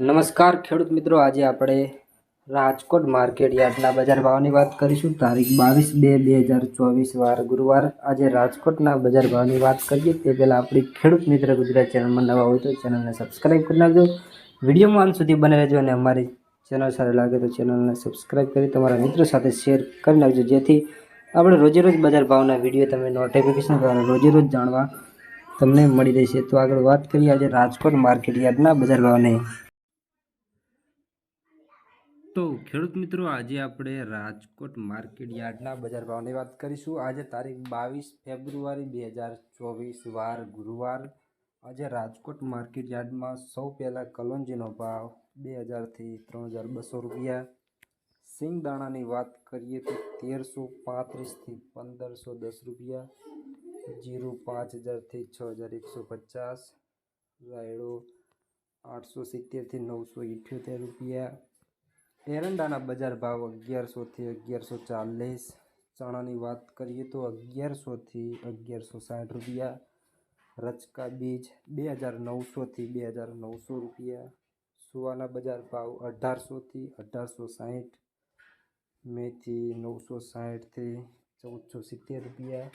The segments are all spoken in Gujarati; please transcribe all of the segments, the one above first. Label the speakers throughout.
Speaker 1: નમસ્કાર ખેડૂત મિત્રો, આજે આપણે રાજકોટ માર્કેટ યાર્ડના બજાર ભાવની વાત કરીશું. તારીખ બાવીસ બે બે હજાર ચોવીસ, વાર ગુરુવાર. આજે રાજકોટના બજાર ભાવની વાત કરીએ, તે પહેલાં આપણી ખેડૂત મિત્ર ગુજરાત ચેનલમાં નવા હોય તો ચેનલને સબસ્ક્રાઈબ કરી નાખજો. વિડીયોમાં અંત સુધી બને રહેજો અને અમારી ચેનલ સારી લાગે તો ચેનલને સબસ્ક્રાઈબ કરી તમારા મિત્રો સાથે શેર કરી નાખજો. જેથી આપણે રોજે રોજ બજાર ભાવના વીડિયો તમે નોટિફિકેશન દ્વારા રોજે રોજ જાણવા તમને મળી રહેશે. તો આગળ વાત કરીએ, આજે રાજકોટ માર્કેટ યાર્ડના બજાર ભાવની. તો ખેડૂત મિત્રો, આજે આપણે રાજકોટ માર્કેટ યાર્ડના બજાર ભાવની વાત કરીશું. આજે તારીખ બાવીસ ફેબ્રુઆરી બે હજાર ચોવીસ, વાર ગુરુવાર. આજે રાજકોટ માર્કેટ યાર્ડમાં સૌ પહેલાં કલોંજીનો ભાવ બે હજારથી ત્રણ હજાર બસો રૂપિયા. સિંગદાણાની વાત કરીએ તો તેરસો પાંત્રીસથી પંદરસો દસ રૂપિયા. જીરું પાંચ હજારથી છ હજાર એકસો પચાસ. રાયડો આઠસો સિત્તેરથી નવસો ઇઠ્યોતેર રૂપિયા. એરંડાના બજાર ભાવ અગિયારસોથી અગિયારસો ચાલીસ ચણાની વાત કરીએ તો અગિયારસોથી અગિયારસો સાઠ રૂપિયા. રચકા બીજ બે હજાર નવસોથી બે હજાર નવસો રૂપિયા સુવાના બજાર ભાવ અઢારસોથી અઢારસો સાઠ મેથી નવસો સાઠથી ચૌદસો સિત્તેર રૂપિયા.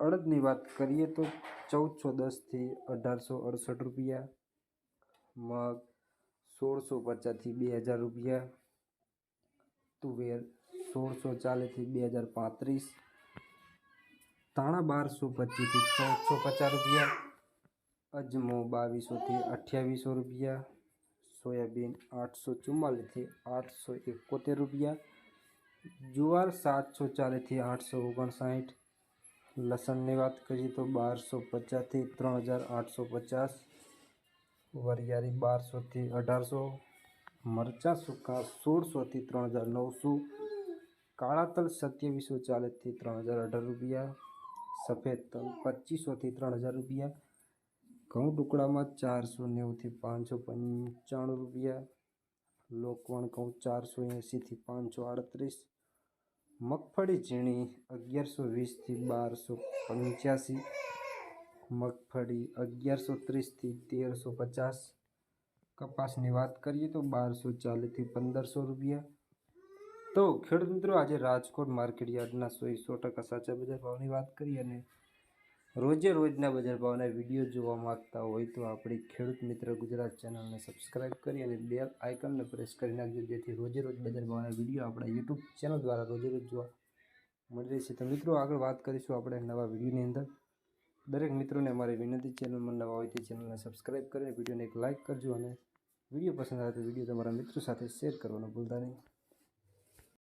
Speaker 1: અડદની વાત કરીએ તો ચૌદસો દસથી અઢારસો અડસઠ રૂપિયા. મગ સોળસો પચાસથી બે હજાર રૂપિયા તુવેર સોળસો ચાલીસથી બે હજાર પાંત્રીસ ધાણા બારસો પચીસથી ચૌદસો પચાસ રૂપિયા અજમો બાવીસોથી અઠ્યાવીસો રૂપિયા સોયાબીન આઠસો ચુમ્માલીસથી આઠસો એકોતેર રૂપિયા જુવાર સાતસો ચાલીસથી આઠસો ઓગણસાઠ લસણની વાત કરીએ તો બારસો પચાસથી ત્રણ હજાર આઠસો પચાસ વરિયાળી બારસોથી અઢારસો, મરચાં સૂકા સોળસોથી ત્રણ હજાર નવસો, કાળા તલ સત્યાવીસો ચાલીસથી ત્રણ હજાર અઢાર રૂપિયા, સફેદ તલ પચીસોથી ત્રણ હજાર રૂપિયા, ઘઉં ટુકડામાં ચારસો નેવુંથી પાંચસો પંચાણું રૂપિયા, લોકવણ ઘઉં ચારસો એંસીથી પાંચસો આડત્રીસ, મગફળી ઝીણી અગિયારસો વીસથી બારસો પંચ્યાસી મગફળી અગિયારસો ત્રીસથી તેરસો પચાસ. કપાસની વાત કરીએ તો બારસો ચાલીસથી પંદરસો રૂપિયા. તો ખેડૂત મિત્રો આજે રાજકોટ માર્કેટ યાર્ડના સો સો ટકા સાચા બજાર ભાવની વાત કરીએ અને રોજે રોજના બજાર ભાવના વીડિયો જોવા માંગતા હોય તો આપણી ખેડૂત મિત્ર ગુજરાત ચેનલને સબસ્ક્રાઈબ કરી અને બેલ આઇકનને પ્રેસ કરી નાખજો, જેથી રોજે રોજ બજાર ભાવના વીડિયો આપણા યુટ્યુબ ચેનલ દ્વારા રોજે રોજ જોવા મળી રહેશે તો મિત્રો, આગળ વાત કરીશું આપણે નવા વિડીયોની અંદર. દરેક મિત્રોને અમારી વિનંતી ચેનલમાં નવા હોય તે ચેનલને સબસ્ક્રાઈબ કરીને વિડીયોને એક લાઇક કરજો અને વીડિયો પસંદ આવે તો વીડિયો તમારા મિત્રો સાથે શેર કરવાનું ભૂલતા નહીં.